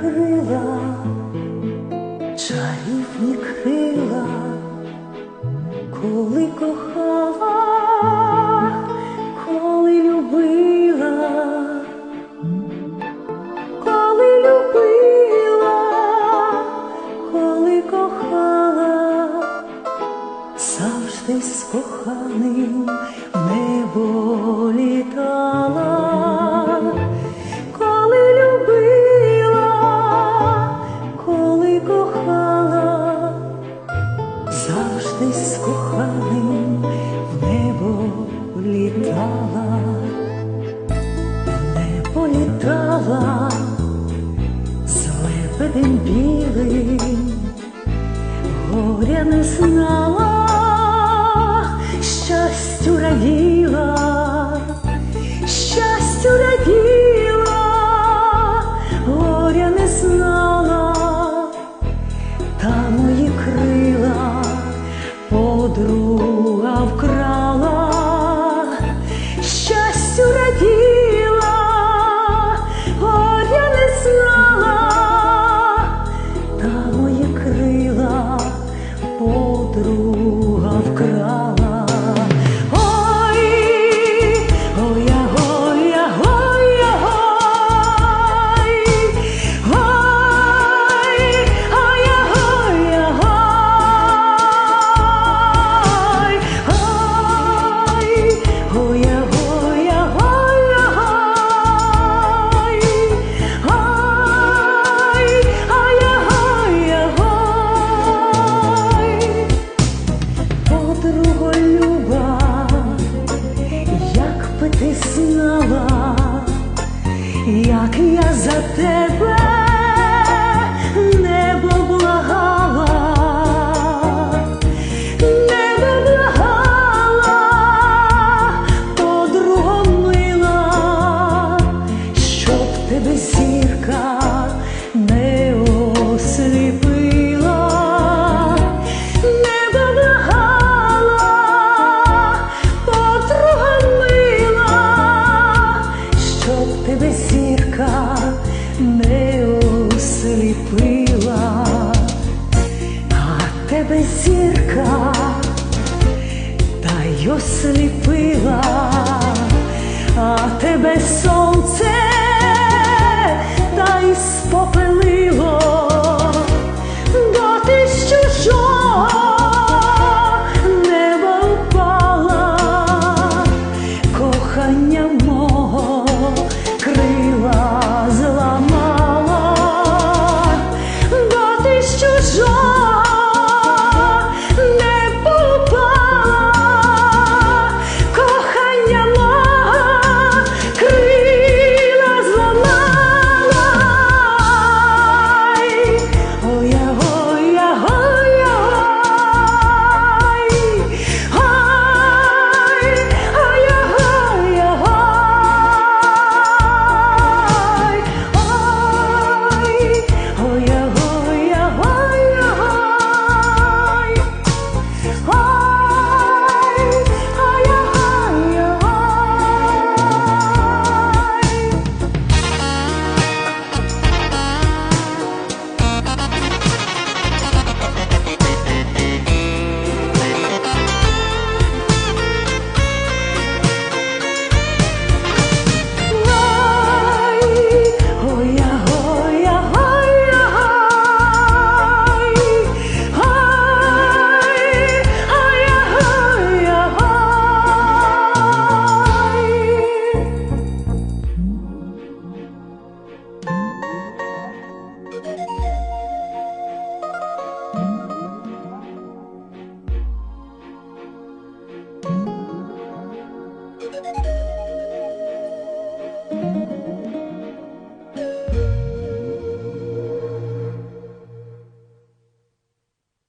kırılan кохала, завжди з коханим в небо літала. Коли любила, коли кохала, завжди з небо літала, в небо літала, білим, горя не знала, щастю раділа щастю раділа, горя не знала, та мої крила подруга accepted. Осліпила, а тебе зірка та й осліпила,